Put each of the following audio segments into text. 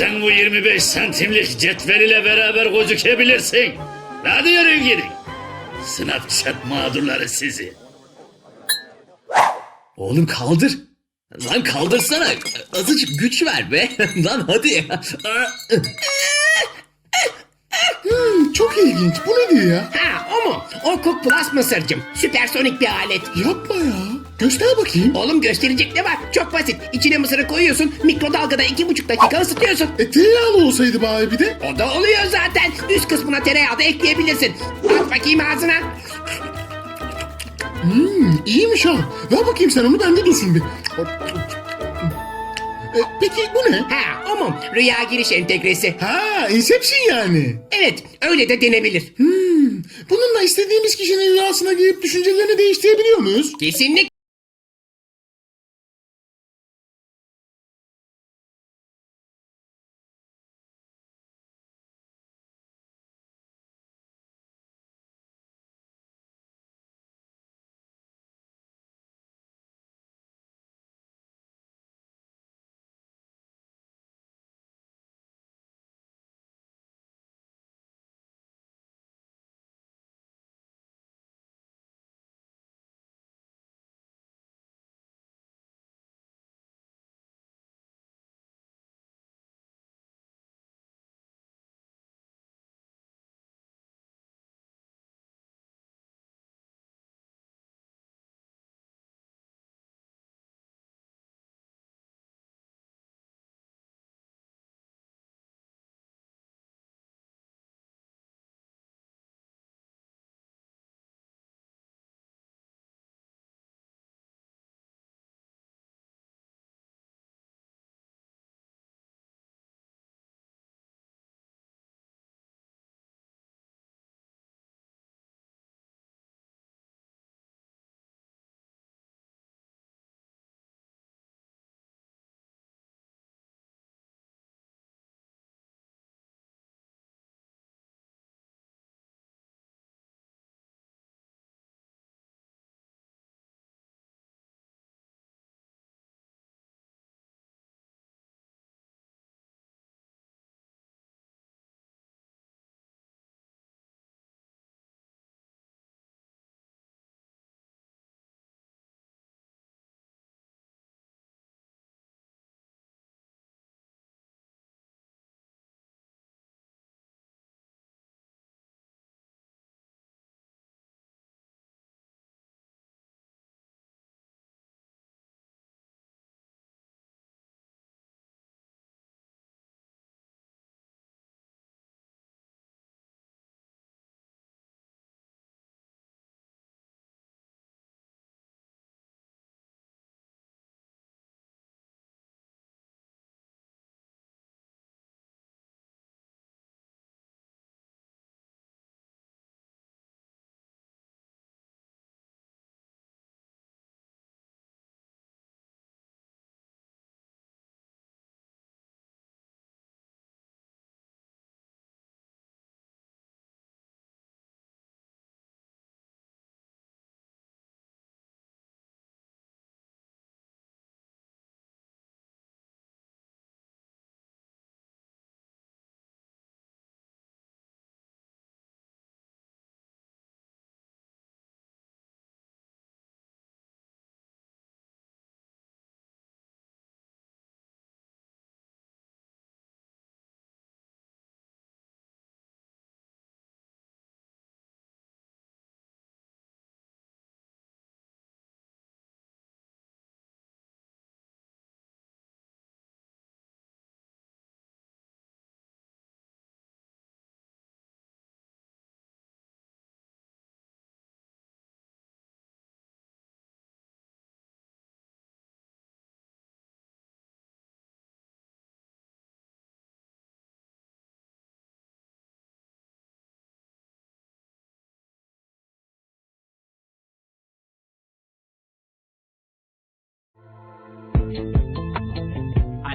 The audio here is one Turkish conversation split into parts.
sen bu 25 santimlik cetvel ile beraber gözükebilirsin. Hadi yürüyün gidin. Snapchat mağdurları sizi. Oğlum kaldır. Lan kaldırsana. Azıcık güç ver be. Lan hadi. Hmm, çok ilginç. Bu ne diyor ya? Ha o mu? O Cook Plus mısırcım. Süpersonik bir alet. Yapma ya. Göster bakayım. Oğlum gösterecek ne var? Çok basit. İçine mısırı koyuyorsun. Mikrodalgada iki buçuk dakika ısıtıyorsun. E tereyağlı olsaydı bari bir de. O da oluyor zaten. Üst kısmına tereyağı da ekleyebilirsin. At bakayım ağzına. Hmm, iyiymiş ha. Ver bakayım sen onu bende dursun bir. E, peki bu ne? Ha o mu? Rüya giriş entegresi. Ha, Inception yani. Evet öyle de denebilir. Hmm, bununla istediğimiz kişinin rüyasına girip düşüncelerini değiştirebiliyor muyuz? Kesinlikle.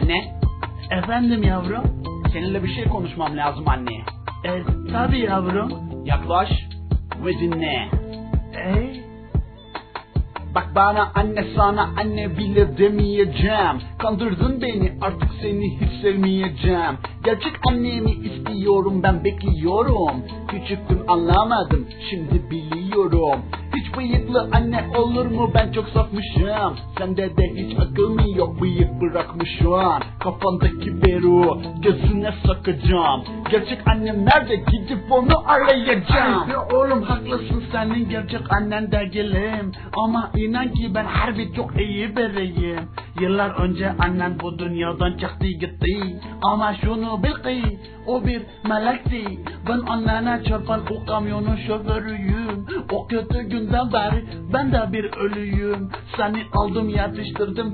Anne, Efendim yavrum? seninle bir şey konuşmam lazım anne. E, tabii yavrum. Yaklaş ve dinle. E, Bak bana anne sana anne bile demeyeceğim Kandırdın beni artık seni hiç sevmeyeceğim Gerçek annemi istiyorum ben bekliyorum. Küçüktüm anlamadım şimdi biliyorum. Hiç bıyıklı anne olur mu? Ben çok safmışım Sende de hiç akıl mı yok? Bıyık bırakmış şu an Kafandaki beru gözüne sakacağım Gerçek annem nerede? Gidip onu arayacağım. Ya oğlum haklısın. Senin gerçek annen de gelim. Ama inan ki ben harbi çok iyi biriyim. Yıllar önce annen bu dünyadan çıktı gitti. Ama şunu ki o bir melekti Ben annene çarpan o kamyonun şoförüyüm. O kötü günden beri ben de bir ölüyüm. Seni aldım yetiştirdim